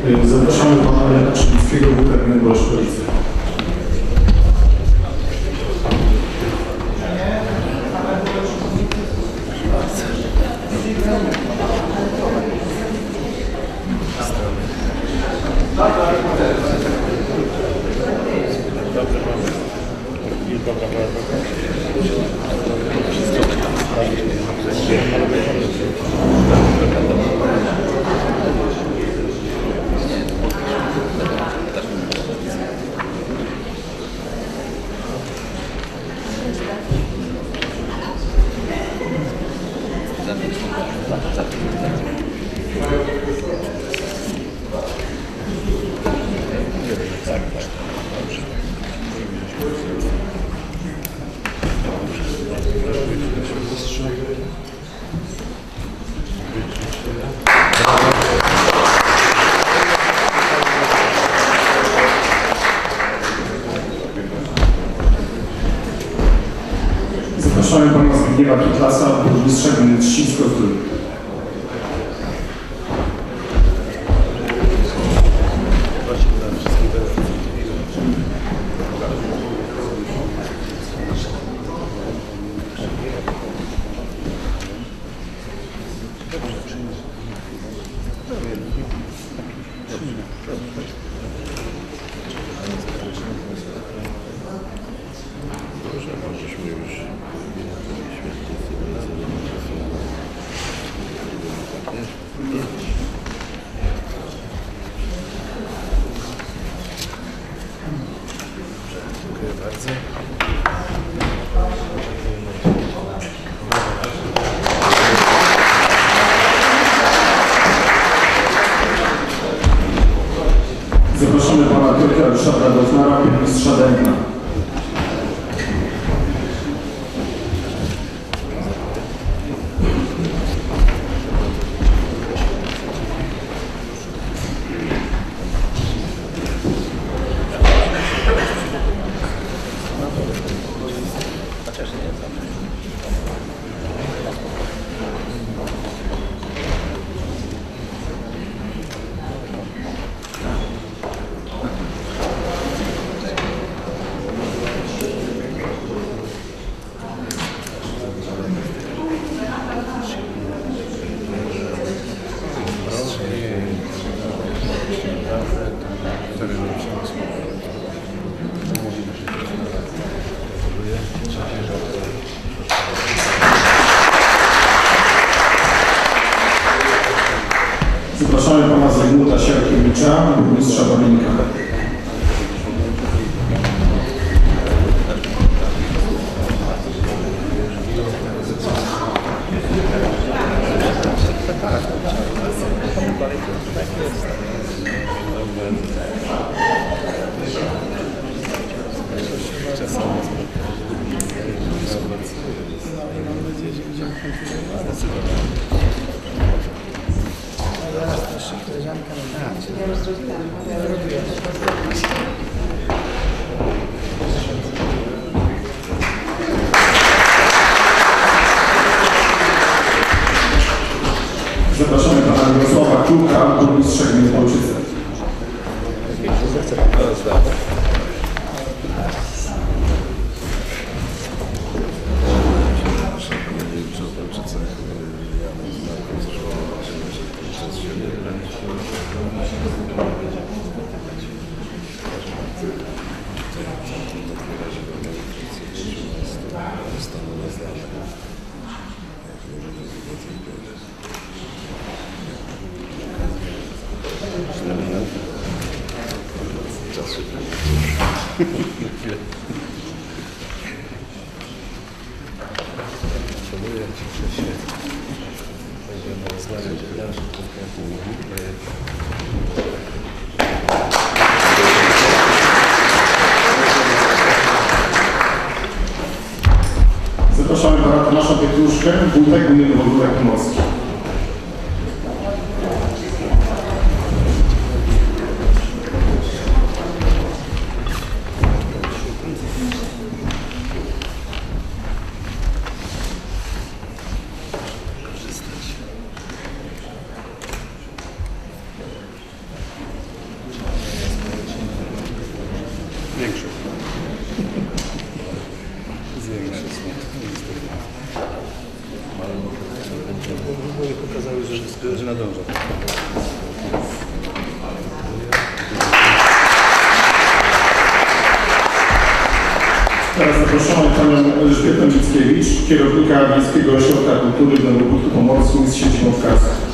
Zapraszamy pana Jana Trzebickiego, wójta gminy Zapraszamy pana Zbigniewa Kitlasa, burmistrza gminy Trzcińsko-Zdrój. Zapraszamy pana Kulka, burmistrz Gminy Ojczyce. Mirosława Kluka, burmistrza gminy Polczyce. Zapraszamy pana Tomasza Pietruszkę, wójta gminy Pomorski. Teraz zapraszamy panią Elżbietę Mickiewicz, kierownika Miejskiego Ośrodka Kultury w Nowogródku Pomorskim z siedzibą w Karsach.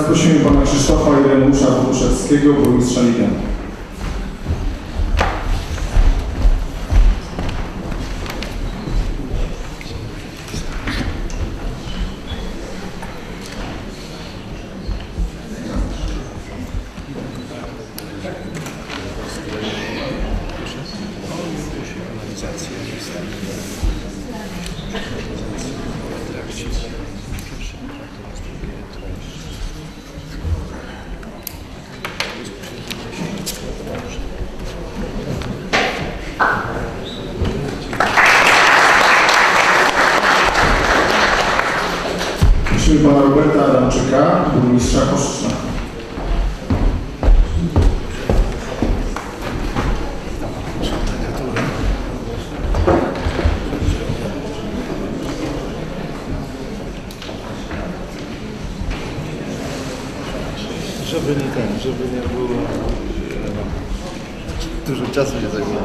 Teraz prosimy pana Krzysztofa Ireneusza Wokuszewskiego, burmistrza Lidia. Prosimy Żeby nie było... Dużo czasu nie zajmuje.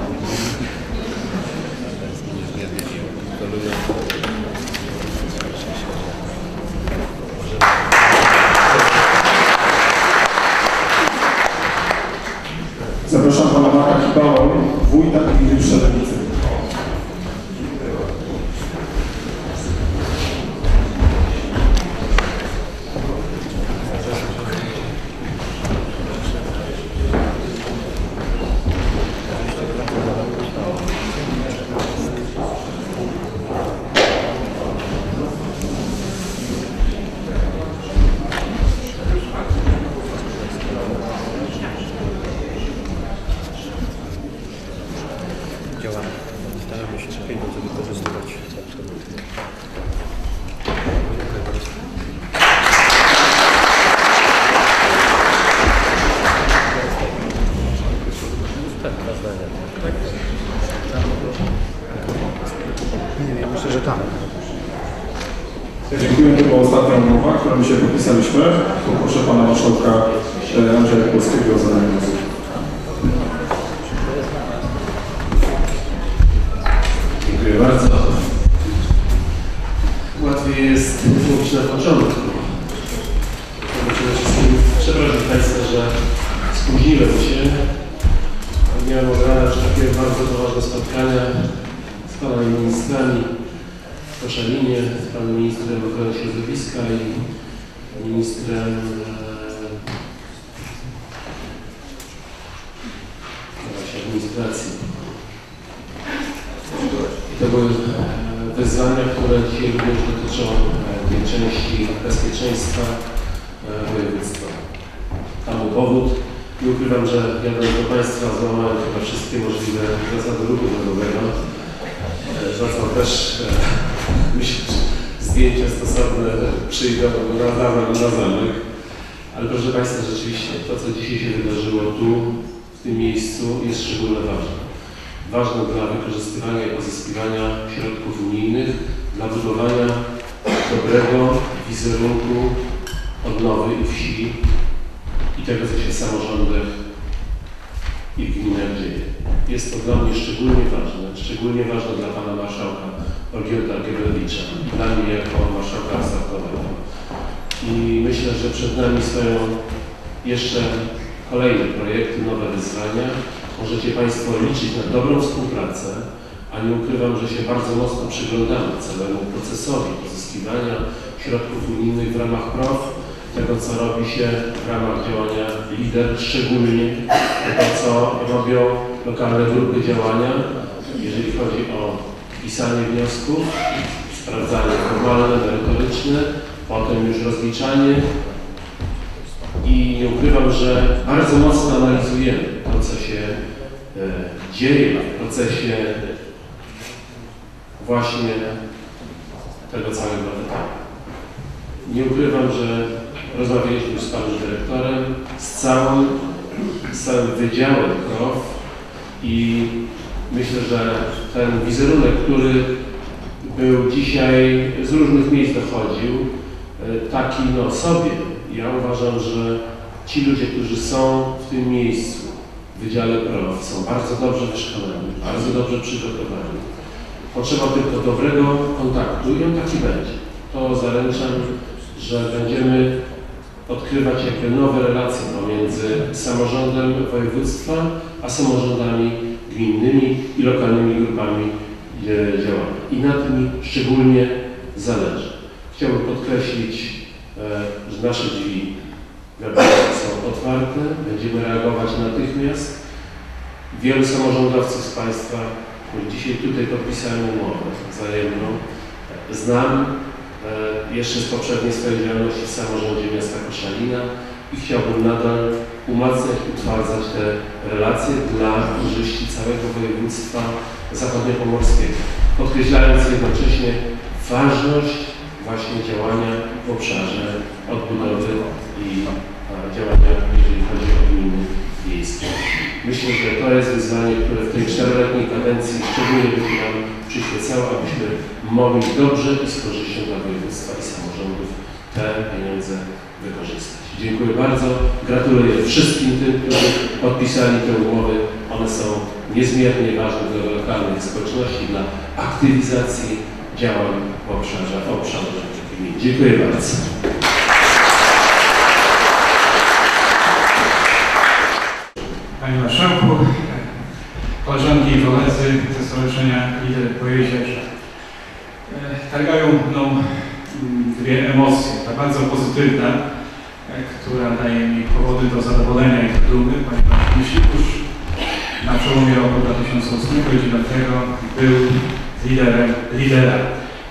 Była ostatnia umowa, którą się podpisaliśmy. Poproszę pana marszałka e, Andrzeja Polskiego o zadanie głosu. Dziękuję bardzo. Łatwiej jest mówić na początku. Przede wszystkim przepraszam Państwa, że spóźniłem się. Miałem od rana takie bardzo poważne spotkania z Panami Ministrami Koszalinie, z Panem Ministrem Ochrony Środowiska i Ministrem Administracji. I to były e, wyzwania, które dzisiaj również dotyczą e, tej części bezpieczeństwa e, województwa. Tam był powód. Nie ukrywam, że jadąc do Państwa złamałem chyba wszystkie możliwe zasady ruchu drogowego. Zwracam też, myślę, że zdjęcia stosowne przyjdą na, na zamek. Ale proszę Państwa, rzeczywiście to, co dzisiaj się wydarzyło tu, w tym miejscu, jest szczególnie ważne. Ważne dla wykorzystywania i pozyskiwania środków unijnych, dla budowania dobrego wizerunku odnowy i wsi i tego, co się w samorządach i w gminach dzieje. Jest to dla mnie szczególnie ważne, szczególnie ważne dla Pana Marszałka Olgierda Gierewicza, dla mnie jako Marszałka Startowego. I myślę, że przed nami stoją jeszcze kolejne projekty, nowe wyzwania. Możecie Państwo liczyć na dobrą współpracę, a nie ukrywam, że się bardzo mocno przyglądamy całemu procesowi pozyskiwania środków unijnych w ramach PROW, tego co robi się w ramach działania LIDER, szczególnie tego co robią lokalne grupy działania, jeżeli chodzi o pisanie wniosków, sprawdzanie formalne, merytoryczne, potem już rozliczanie i nie ukrywam, że bardzo mocno analizujemy to, co się e, dzieje w procesie właśnie tego całego etapu. Nie ukrywam, że rozmawialiśmy z panem dyrektorem, z całym, z całym wydziałem KROW i myślę, że ten wizerunek, który był dzisiaj z różnych miejsc dochodził, e, taki no sobie. Ja uważam, że ci ludzie, którzy są w tym miejscu, w Wydziale PROW, są bardzo dobrze wyszkoleni, bardzo dobrze przygotowani. Potrzeba tylko dobrego kontaktu i on taki będzie. To zaręczam, że będziemy odkrywać jakby nowe relacje pomiędzy samorządem województwa, a samorządami gminnymi i lokalnymi grupami e, działania. I na tym szczególnie zależy. Chciałbym podkreślić, e, że nasze drzwi są otwarte, będziemy reagować natychmiast. Wielu samorządowców z Państwa, którzy dzisiaj tutaj podpisałem umowę wzajemną, znam e, jeszcze z poprzedniej swojej działalności w samorządzie miasta Koszalina i chciałbym nadal umacniać, utwardzać te relacje dla korzyści całego województwa zachodniopomorskiego, podkreślając jednocześnie ważność właśnie działania w obszarze odbudowy i e, działania, jeżeli chodzi o gminy wiejskie. Myślę, że to jest wyzwanie, które w tej czteroletniej kadencji szczególnie będzie nam przyświecało, abyśmy mogli dobrze i z korzyścią dla województwa i samorządów te pieniądze wykorzystać. Dziękuję bardzo. Gratuluję wszystkim tym, którzy podpisali te umowy. One są niezmiernie ważne dla lokalnych społeczności, dla aktywizacji działań w obszarze, w obszarze. Dziękuję bardzo. Panie Marszałku, koleżanki i koledzy ze Stowarzyszenia Lider Pojezierza. Targają mną mm, dwie emocje. Ta bardzo pozytywna, e, która daje mi powody do zadowolenia i do dumy, ponieważ Myślikusz na przełomie roku 2008-2009 był liderem, lidera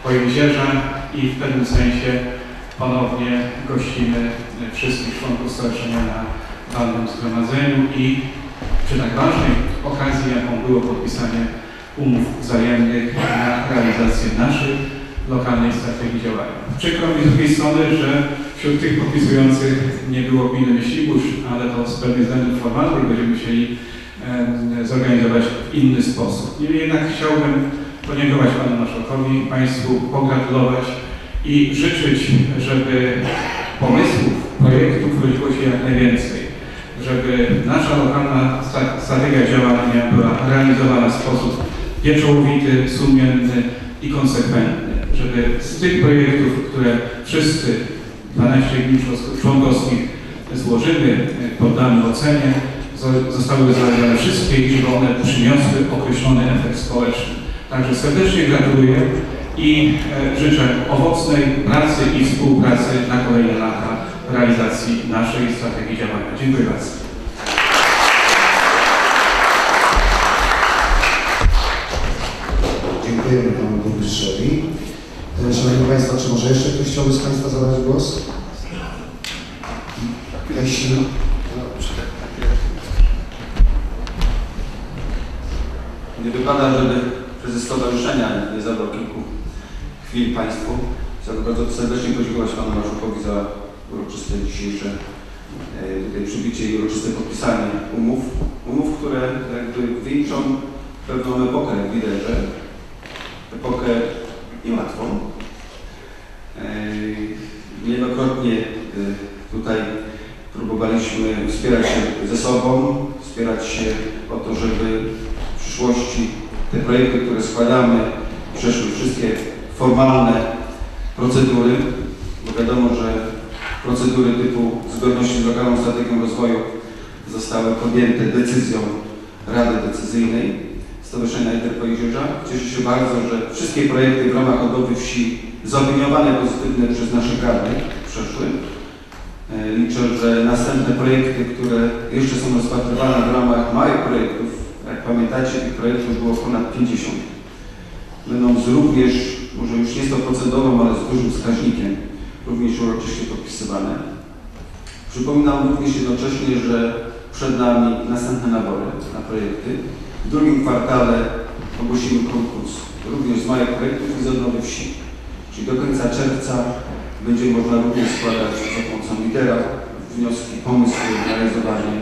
Pojezierza i w pewnym sensie ponownie gościmy wszystkich członków stowarzyszenia na walnym zgromadzeniu i przy tak ważnej okazji, jaką było podpisanie umów wzajemnych na realizację naszej lokalnej strategii działania. Przykro mi z drugiej strony, że wśród tych podpisujących nie było gminy Myślibórz, ale to z pewnych względów formalnych będziemy musieli em, zorganizować w inny sposób. Niemniej jednak chciałbym podziękować Panu Marszałkowi, Państwu pogratulować i życzyć, żeby pomysłów, projektów rodziło się jak najwięcej żeby nasza lokalna strategia działania była realizowana w sposób pieczołowity, sumienny i konsekwentny. Żeby z tych projektów, które wszyscy 12 gmin członk- członkowskich złożymy, e, poddamy ocenie, zo- zostały zrealizowane wszystkie i żeby one przyniosły określony efekt społeczny. Także serdecznie gratuluję i e, życzę owocnej pracy i współpracy na kolejne lata realizacji naszej strategii działania. Dziękuję bardzo. Dziękujemy Panu Burmistrzowi. E, Szanowni Państwo, czy może jeszcze ktoś chciałby z Państwa zabrać głos? Jeśli... Nie wypada, żeby prezes stowarzyszenia nie zabrał kilku chwil Państwu. Chciałbym bardzo serdecznie podziękować Panu Marszałkowi za uroczyste dzisiejsze e, tutaj przybicie i uroczyste podpisanie umów. Umów, które jakby wieńczą pewną epokę w liderze. Epokę niełatwą. E, Niejednokrotnie e, tutaj próbowaliśmy wspierać się ze sobą, wspierać się o to, żeby w przyszłości te projekty, które składamy, przeszły wszystkie formalne procedury, bo wiadomo, że procedury typu zgodności z lokalną strategią rozwoju zostały podjęte decyzją Rady Decyzyjnej Stowarzyszenia Interpojezierza. Cieszę się bardzo, że wszystkie projekty w ramach odnowy wsi zaopiniowane pozytywnie przez naszych radnych przeszły. E, Liczę, że następne projekty, które jeszcze są rozpatrywane w ramach małych projektów, jak pamiętacie, tych projektów było ponad 50. Będą z również, może już nie 100%, ale z dużym wskaźnikiem, również uroczyście podpisywane. Przypominam również jednocześnie, że przed nami następne nabory na projekty. W drugim kwartale ogłosimy konkurs również z małych projektów i z odnowy wsi. Czyli do końca czerwca będzie można również składać za pomocą lidera wnioski, pomysły na realizowanie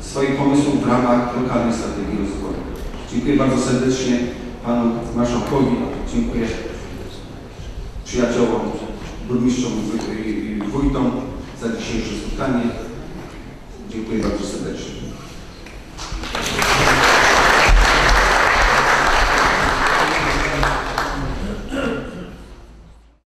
swoich pomysłów w ramach lokalnej strategii rozwoju. Dziękuję bardzo serdecznie Panu Marszałkowi, dziękuję przyjaciołom, burmistrzom i- wójtom za dzisiejsze spotkanie. Dziękuję bardzo serdecznie.